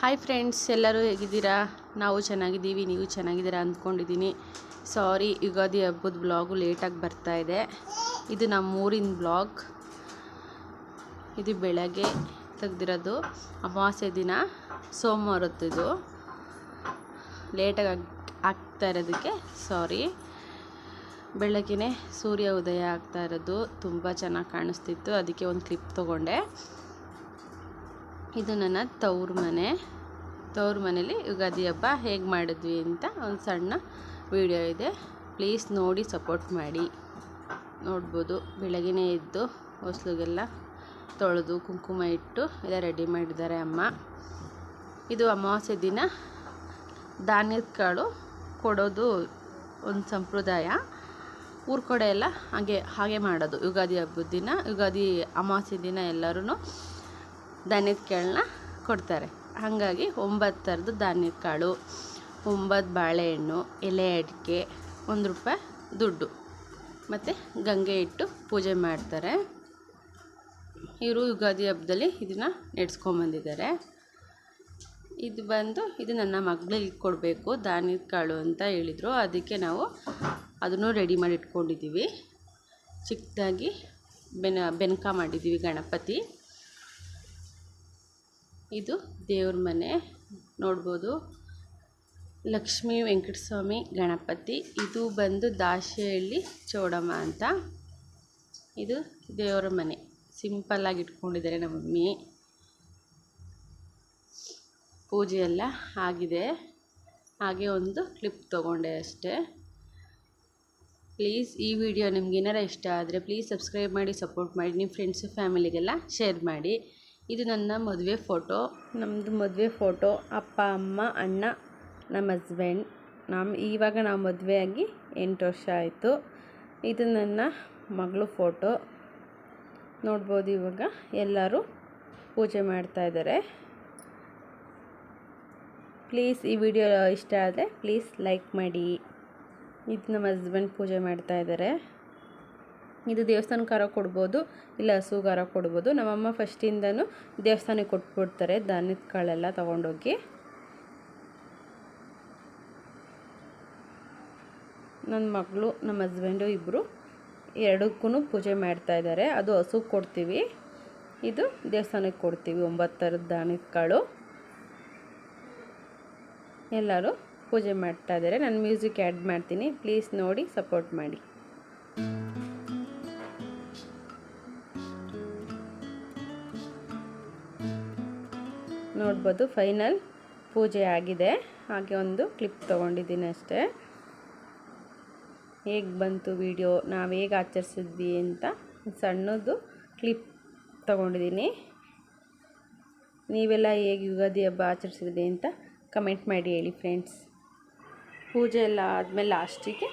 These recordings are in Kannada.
ಹಾಯ್ ಫ್ರೆಂಡ್ಸ್ ಎಲ್ಲರೂ ಹೇಗಿದ್ದೀರಾ? ನಾವು ಚೆನ್ನಾಗಿದ್ದೀವಿ, ನೀವು ಚೆನ್ನಾಗಿದ್ದೀರಾ ಅಂದ್ಕೊಂಡಿದ್ದೀನಿ. ಸಾರಿ ಯುಗಾದಿ ಹಬ್ಬದ ಬ್ಲಾಗು ಲೇಟಾಗಿ ಬರ್ತಾ ಇದೆ. ಇದು ನಮ್ಮೂರಿನ ಬ್ಲಾಗ್ ಇದು ಬೆಳಗ್ಗೆ ತೆಗ್ದಿರೋದು ಅಮಾವಾಸ್ಯೆ ದಿನ ಸೋಮವಾರದ್ದು ಲೇಟಾಗಿ ಆಗ್ತಾ ಇರೋದಕ್ಕೆ ಸಾರಿ ಬೆಳಗ್ಗೆ ಸೂರ್ಯ ಉದಯ ಆಗ್ತಾ ಇರೋದು, ತುಂಬ ಚೆನ್ನಾಗಿ ಕಾಣಿಸ್ತಿತ್ತು. ಅದಕ್ಕೆ ಒಂದು ಕ್ಲಿಪ್ ತೊಗೊಂಡೆ. ಇದು ನನ್ನ ತವ್ರ ಮನೆ. ತವ್ರ ಮನೇಲಿ ಯುಗಾದಿ ಹಬ್ಬ ಹೇಗೆ ಮಾಡಿದ್ವಿ ಅಂತ ಒಂದು ಸಣ್ಣ ವಿಡಿಯೋ ಇದೆ. ಪ್ಲೀಸ್ ನೋಡಿ ಸಪೋರ್ಟ್ ಮಾಡಿ. ನೋಡ್ಬೋದು, ಬೆಳಗ್ಗೆನೇ ಎದ್ದು ಹೊಸ್ಲಿಗೆಲ್ಲ ತೊಳೆದು ಕುಂಕುಮ ಇಟ್ಟು ಎಲ್ಲ ರೆಡಿ ಮಾಡಿದ್ದಾರೆ ಅಮ್ಮ. ಇದು ಅಮಾವಾಸ್ಯೆ ದಿನ. ಧಾನ್ಯದ ಕಾಳು ಕೊಡೋದು ಒಂದು ಸಂಪ್ರದಾಯ. ಊರ ಕಡೆ ಎಲ್ಲ ಹಾಗೆ ಹಾಗೆ ಮಾಡೋದು. ಯುಗಾದಿ ಹಬ್ಬದ ದಿನ, ಯುಗಾದಿ ಅಮಾವಾಸ್ಯೆ ದಿನ ಎಲ್ಲರೂ ಧಾನ್ಯದ ಕಾಳನ್ನ ಕೊಡ್ತಾರೆ. ಹಾಗಾಗಿ ಒಂಬತ್ತು ಥರದ ಧಾನ್ಯದ ಕಾಳು, ಒಂಬತ್ತು ಬಾಳೆಹಣ್ಣು, ಎಲೆ ಅಡಿಕೆ, ಒಂದು ರೂಪಾಯಿ ದುಡ್ಡು. ಮತ್ತು ಗಂಗೆ ಇಟ್ಟು ಪೂಜೆ ಮಾಡ್ತಾರೆ. ಇವರು ಯುಗಾದಿ ಹಬ್ಬದಲ್ಲಿ ಇದನ್ನು ನೆಡ್ಸ್ಕೊಂಬಂದಿದ್ದಾರೆ ಇದು ಬಂದು ಇದು ನನ್ನ ಮಗಳಿಗೆ ಕೊಡಬೇಕು, ಧಾನ್ಯದ ಕಾಳು ಅಂತ ಹೇಳಿದರು. ಅದಕ್ಕೆ ನಾವು ಅದನ್ನು ರೆಡಿ ಮಾಡಿ ಇಟ್ಕೊಂಡಿದ್ದೀವಿ. ಚಿಕ್ಕದಾಗಿ ಬೆನ, ಬೆನಕ ಮಾಡಿದ್ದೀವಿ ಗಣಪತಿ. ಇದು ದೇವ್ರ ಮನೆ. ನೋಡ್ಬೋದು. ಲಕ್ಷ್ಮೀ ವೆಂಕಟಸ್ವಾಮಿ ಗಣಪತಿ. ಇದು ಬಂದು ದಾಸಹಳ್ಳಿ ಚೌಡಮ್ಮ ಅಂತ. ಇದು ದೇವರ ಮನೆ. ಸಿಂಪಲ್ಲಾಗಿ ಇಟ್ಕೊಂಡಿದ್ದಾರೆ ನಮ್ಮ ಮಮ್ಮಿ. ಪೂಜೆ ಎಲ್ಲ ಆಗಿದೆ. ಹಾಗೆ ಒಂದು ಕ್ಲಿಪ್ ತೊಗೊಂಡೆ ಅಷ್ಟೇ. ಪ್ಲೀಸ್ ಈ ವಿಡಿಯೋ ನಿಮ್ಗೆ ಏನಾರ ಇಷ್ಟ ಆದರೆ ಪ್ಲೀಸ್ ಸಬ್ಸ್ಕ್ರೈಬ್ ಮಾಡಿ, ಸಪೋರ್ಟ್ ಮಾಡಿ, ನಿಮ್ಮ ಫ್ರೆಂಡ್ಸು ಫ್ಯಾಮಿಲಿಗೆಲ್ಲ ಶೇರ್ ಮಾಡಿ. ಇದು ನನ್ನ ಮದುವೆ ಫೋಟೋ. ನಮ್ಮದು ಮದುವೆ ಫೋಟೋ. ಅಪ್ಪ, ಅಮ್ಮ, ಅಣ್ಣ, ನಮ್ಮ ಹಸ್ಬೆಂಡ್ ನಮ್ಮ ಇವಾಗ ನಾವು ಮದುವೆಯಾಗಿ ಎಂಟು ವರ್ಷ ಆಯಿತು. ಇದು ನನ್ನ ಮಗಳು ಫೋಟೋ. ನೋಡ್ಬೋದು ಇವಾಗ ಎಲ್ಲರೂ ಪೂಜೆ ಮಾಡ್ತಾಯಿದ್ದಾರೆ ಪ್ಲೀಸ್ ಈ ವಿಡಿಯೋ ಇಷ್ಟ ಆದರೆ ಪ್ಲೀಸ್ ಲೈಕ್ ಮಾಡಿ. ಇದು ನಮ್ಮ ಹಸ್ಬೆಂಡ್ ಪೂಜೆ ಮಾಡ್ತಾ ಇದ್ದಾರೆ ದೇವಸ್ಥಾನಕ್ಕೆ ಖಾರ ಕೊಡ್ಬೋದು, ಇಲ್ಲ ಹಸುಗಾರ ಕೊಡ್ಬೋದು. ನಮ್ಮಮ್ಮ ಫಸ್ಟಿಂದನೂ ದೇವಸ್ಥಾನಕ್ಕೆ ಕೊಟ್ಬಿಡ್ತಾರೆ ಧಾನ್ಯದ ಕಾಳೆಲ್ಲ ತೊಗೊಂಡೋಗಿ. ನನ್ನ ಮಗಳು, ನಮ್ಮ ಹಸ್ಬೆಂಡು ಇಬ್ಬರು ಎರಡಕ್ಕೂ ಪೂಜೆ ಮಾಡ್ತಾ ಇದ್ದಾರೆ. ಅದು ಹಸುಗೆ ಕೊಡ್ತೀವಿ. ಇದು ದೇವಸ್ಥಾನಕ್ಕೆ ಕೊಡ್ತೀವಿ ಒಂಬತ್ತು ಥರದ ಕಾಳು ಎಲ್ಲರೂ ಪೂಜೆ ಮಾಡ್ತಾ ಇದ್ದಾರೆ. ನಾನು ಮ್ಯೂಸಿಕ್ ಆ್ಯಡ್ ಮಾಡ್ತೀನಿ. ಪ್ಲೀಸ್ ನೋಡಿ, ಸಪೋರ್ಟ್ ಮಾಡಿ. ನೋಡ್ಬೋದು ಫೈನಲ್ ಪೂಜೆ ಆಗಿದೆ. ಹಾಗೆ ಒಂದು ಕ್ಲಿಪ್ ತೊಗೊಂಡಿದ್ದೀನಿ ಅಷ್ಟೇ. ಹೇಗೆ ಬಂತು ವಿಡಿಯೋ? ನಾವು ಹೇಗೆ ಆಚರಿಸಿದ್ವಿ ಅಂತ ಸಣ್ಣದು ಕ್ಲಿಪ್ ತೊಗೊಂಡಿದ್ದೀನಿ. ನೀವೆಲ್ಲ ಹೇಗೆ ಯುಗಾದಿ ಹಬ್ಬ ಆಚರಿಸಿದ್ವಿ ಅಂತ ಕಮೆಂಟ್ ಮಾಡಿ ಹೇಳಿ ಫ್ರೆಂಡ್ಸ್. ಪೂಜೆ ಎಲ್ಲ ಆದಮೇಲೆ ಲಾಸ್ಟಿಗೆ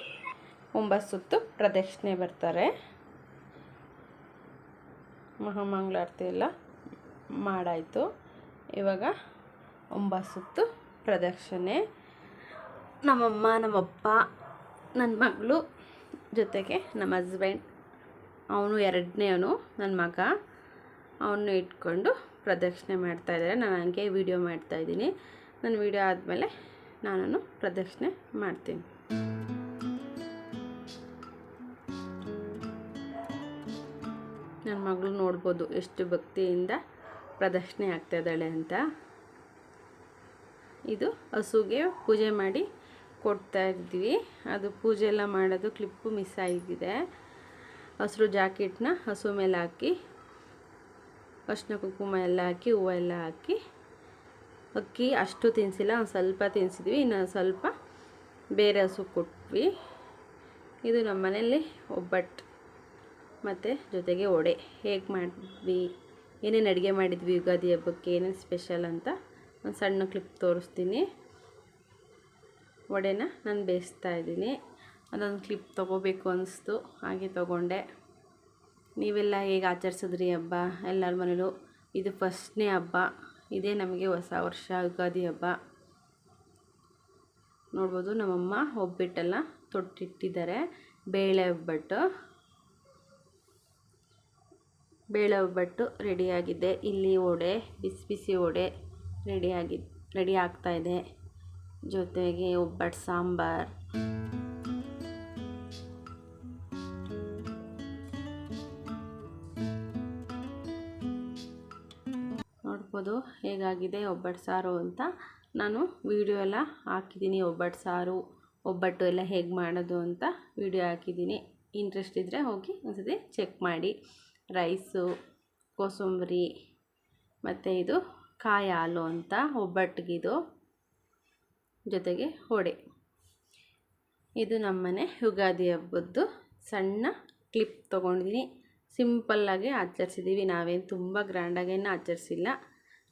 ಒಂಬತ್ತು ಸುತ್ತು ಪ್ರದಕ್ಷಿಣೆ ಬರ್ತಾರೆ. ಮಹಾಮಂಗಳಾರತಿ ಎಲ್ಲ ಮಾಡಾಯಿತು. ಇವಾಗ ಒಂಬತ್ತು ಸುತ್ತು ಪ್ರದಕ್ಷಿಣೆ ನಮ್ಮಮ್ಮ, ನಮ್ಮಪ್ಪ ನನ್ನ ಮಗಳು ಜೊತೆಗೆ ನಮ್ಮ ಹಸ್ಬೆಂಡ್ ಅವನು ಎರಡನೇವನು ನನ್ನ ಮಗ. ಅವನು ಇಟ್ಕೊಂಡು ಪ್ರದಕ್ಷಿಣೆ ಮಾಡ್ತಾಯಿದ್ದಾರೆ ನಾನು ಹಂಗೆ ವೀಡಿಯೋ ಮಾಡ್ತಾಯಿದ್ದೀನಿ ನನ್ನ ವೀಡಿಯೋ ಆದಮೇಲೆ ನಾನು ಪ್ರದಕ್ಷಿಣೆ ಮಾಡ್ತೀನಿ. ನನ್ನ ಮಗಳು ನೋಡ್ಬೋದು ಎಷ್ಟು ಭಕ್ತಿಯಿಂದ ಪ್ರದಕ್ಷಿಣೆ ಆಗ್ತಾಯಿದ್ದಾಳೆ ಅಂತ. ಇದು ಹಸುಗೆ ಪೂಜೆ ಮಾಡಿ ಕೊಡ್ತಾ ಇದ್ವಿ. ಅದು ಪೂಜೆ ಎಲ್ಲ ಮಾಡೋದು ಕ್ಲಿಪ್ಪು ಮಿಸ್ ಆಗಿದೆ. ಹಸಿರು ಜಾಕೆಟ್ನ ಹಸು ಮೇಲೆ ಹಾಕಿ ಅರ್ಶಿನ ಕುಂಕುಮ ಎಲ್ಲ ಹಾಕಿ, ಹೂವು ಎಲ್ಲ ಹಾಕಿ, ಅಕ್ಕಿ ಅಷ್ಟು ತಿನ್ನಿಸಿಲ್ಲ ಒಂದು ಸ್ವಲ್ಪ ತಿನ್ಸಿದ್ವಿ ಇನ್ನು ಸ್ವಲ್ಪ ಬೇರೆ ಹಸು ಕೊಟ್ವಿ. ಇದು ನಮ್ಮ ಮನೆಯಲ್ಲಿ ಒಬ್ಬಟ್ಟು ಮತ್ತು ಜೊತೆಗೆ ಒಡೆ ಹೇಗೆ ಮಾಡಿದ್ವಿ? ಏನೇನು ಅಡುಗೆ ಮಾಡಿದ್ವಿ ಯುಗಾದಿ ಹಬ್ಬಕ್ಕೆ, ಏನೇನು ಸ್ಪೆಷಲ್ ಅಂತ ಒಂದು ಸಣ್ಣ ಕ್ಲಿಪ್ ತೋರಿಸ್ತೀನಿ. ವಡೆನ ನಾನು ಬೇಯಿಸ್ತಾ ಇದ್ದೀನಿ. ಅದೊಂದು ಕ್ಲಿಪ್ ತೊಗೋಬೇಕು ಅನ್ನಿಸ್ತು ಹಾಗೆ ತೊಗೊಂಡೆ. ನೀವೆಲ್ಲ ಹೇಗೆ ಆಚರಿಸಿದ್ರಿ ಹಬ್ಬ? ಎಲ್ಲರ ಮನೇಲೂ ಇದು ಫಸ್ಟ್ನೇ ಹಬ್ಬ, ಇದೇ ನಮಗೆ ಹೊಸ ವರ್ಷ, ಯುಗಾದಿ ಹಬ್ಬ. ನೋಡ್ಬೋದು ನಮ್ಮಮ್ಮ ಒಬ್ಬಿಟ್ಟೆಲ್ಲ ತೊಟ್ಟಿಟ್ಟಿದ್ದಾರೆ, ಬೇಳೆ ಒಬ್ಬಟ್ಟು. ಬೇಳೆ ಒಬ್ಬಟ್ಟು ರೆಡಿಯಾಗಿದೆ. ಇಲ್ಲಿ ವಡೆ, ಬಿಸಿ ಬಿಸಿ ವಡೆ ರೆಡಿಯಾಗಿ, ರೆಡಿ ಆಗ್ತಾ ಇದೆ. ಜೊತೆಗೆ ಒಬ್ಬಟ್ಟು ಸಾಂಬಾರ್. ನೋಡ್ಬೋದು ಹೇಗಾಗಿದೆ ಒಬ್ಬಟ್ಟು ಸಾರು ಅಂತ. ನಾನು ವಿಡಿಯೋ ಎಲ್ಲ ಹಾಕಿದ್ದೀನಿ, ಒಬ್ಬಟ್ಟು ಸಾರು, ಒಬ್ಬಟ್ಟು ಎಲ್ಲ ಹೇಗೆ ಮಾಡೋದು ಅಂತ ವಿಡಿಯೋ ಹಾಕಿದ್ದೀನಿ. ಇಂಟ್ರೆಸ್ಟ್ ಇದ್ದರೆ ಹೋಗಿ ಒಂದ್ಸತಿ ಚೆಕ್ ಮಾಡಿ. ರೈಸು, ಕೋಸಂಬರಿ, ಮತ್ತು ಇದು ಕಾಯಿ ಹಾಲು ಅಂತ ಒಬ್ಬಟ್ಟಿಗಿದು ಜೊತೆಗೆ ವಡೆ. ಇದು ನಮ್ಮನೆ ಯುಗಾದಿ ಹಬ್ಬದ್ದು ಸಣ್ಣ ಕ್ಲಿಪ್ ತೊಗೊಂಡಿದ್ದೀನಿ ಸಿಂಪಲ್ಲಾಗಿ ಆಚರಿಸಿದ್ದೀವಿ ನಾವೇನು ತುಂಬ ಗ್ರ್ಯಾಂಡಾಗೇನು ಆಚರಿಸಿಲ್ಲ.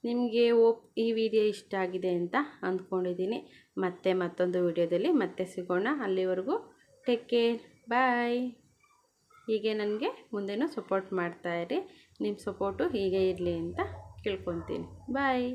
ನಿಮಗೆ ಓಪ್ ಈ ವಿಡಿಯೋ ಇಷ್ಟ ಆಗಿದೆ ಅಂತ ಅಂದ್ಕೊಂಡಿದ್ದೀನಿ ಮತ್ತೆ ಮತ್ತೊಂದು ವಿಡಿಯೋದಲ್ಲಿ ಮತ್ತೆ ಸಿಗೋಣ. ಅಲ್ಲಿವರೆಗೂ ಟೇಕ್ ಕೇರ್. ಬಾಯ್. ಹೀಗೆ ನನಗೆ ಮುಂದೆನೂ ಸಪೋರ್ಟ್ ಮಾಡ್ತಾಯಿರಿ ನಿಮ್ಮ ಸಪೋರ್ಟು ಹೀಗೆ ಇರಲಿ ಅಂತ ಕೇಳ್ಕೊತೀನಿ. ಬಾಯ್